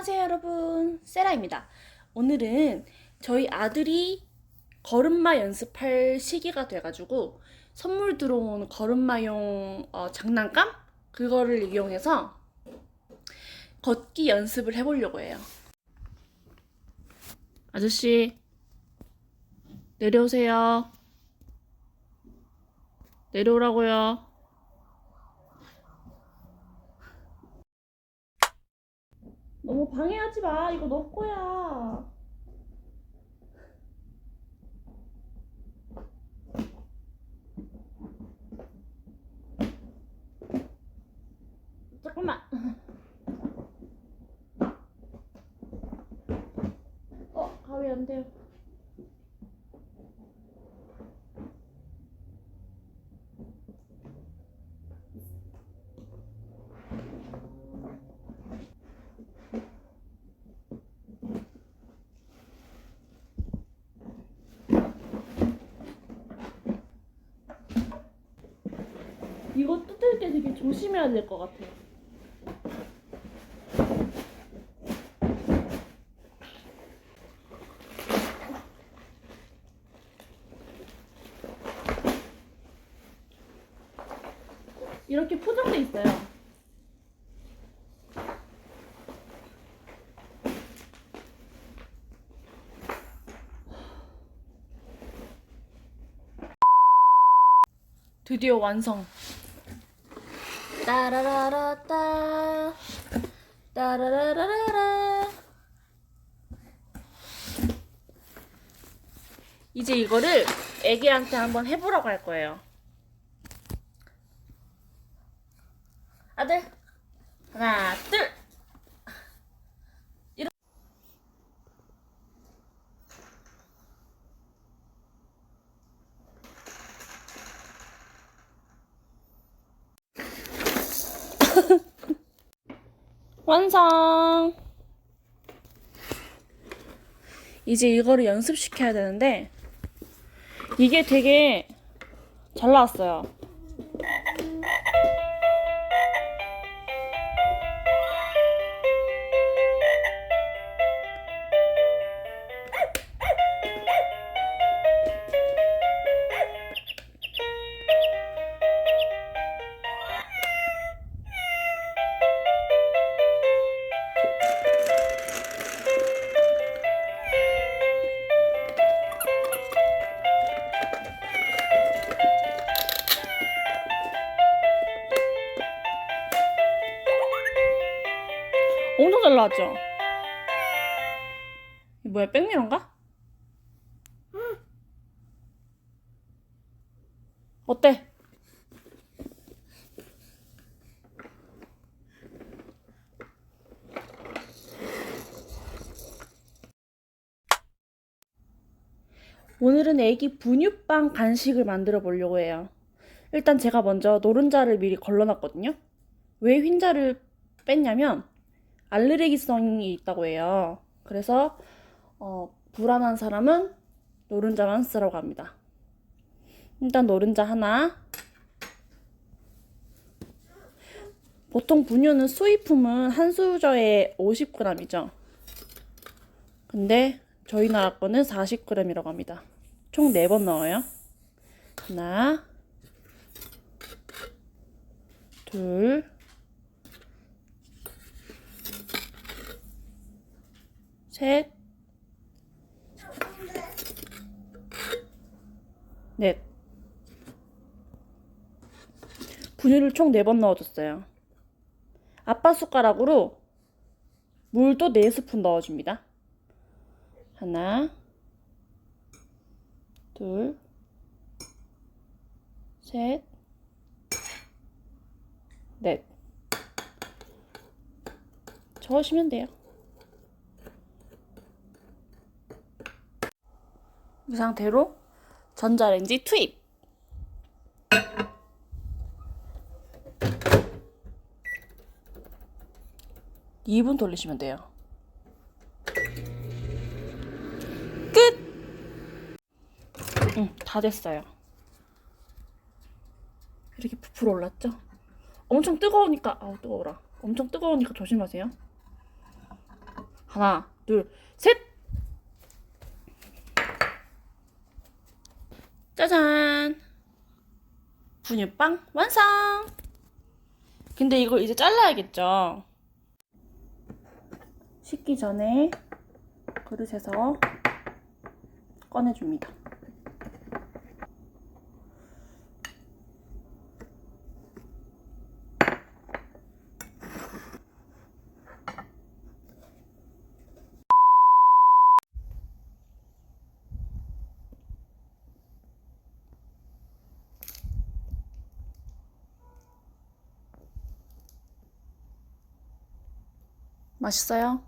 안녕하세요 여러분. 세라입니다. 오늘은 저희 아들이 걸음마 연습할 시기가 돼가지고 선물 들어온 걸음마용 어, 장난감? 그거를 이용해서 걷기 연습을 해보려고 해요. 아저씨 내려오세요. 내려오라고요 너무 방해하지 마. 이거 너 거야. 잠깐만. 어, 가위 안 돼요. 이거 뜯을 때 되게 조심해야 될 것 같아요. 이렇게 포장돼 있어요. 드디어 완성. 따라라라따 따라라라라 이제 이거를 애기한테 한번 해보라고 할 거예요. 아들 하나 완성. 이제 이거를 연습시켜야 되는데 이게 되게 잘 나왔어요. 엄청 잘 나왔죠? 이 뭐야 백미러인가? 어때? 오늘은 애기 분유빵 간식을 만들어 보려고 해요. 일단 제가 먼저 노른자를 미리 걸러놨거든요. 왜 흰자를 뺐냐면 알레르기성이 있다고 해요. 그래서 어, 불안한 사람은 노른자만 쓰라고 합니다. 일단 노른자 하나. 보통 분유는 수입품은 한 수저에 50g이죠. 근데 저희 나라 거는 40g이라고 합니다. 총 4번 넣어요. 하나, 둘, 셋, 넷. 분유를 총 4번 넣어줬어요. 아빠 숟가락으로 물도 4스푼 넣어줍니다. 하나, 둘, 셋, 넷. 저으시면 돼요. 이 상태로 전자레인지 투입. (2분) 돌리시면 돼요 끝! 응, 다 됐어요 이렇게 부풀어 올랐죠? 엄청 뜨거우니까 아우 뜨거워라 엄청 뜨거우니까 조심하세요 하나, 둘, 셋! 짜잔! 분유빵 완성! 근데 이걸 이제 잘라야겠죠? 식기 전에 그릇에서 꺼내줍니다. 맛있어요?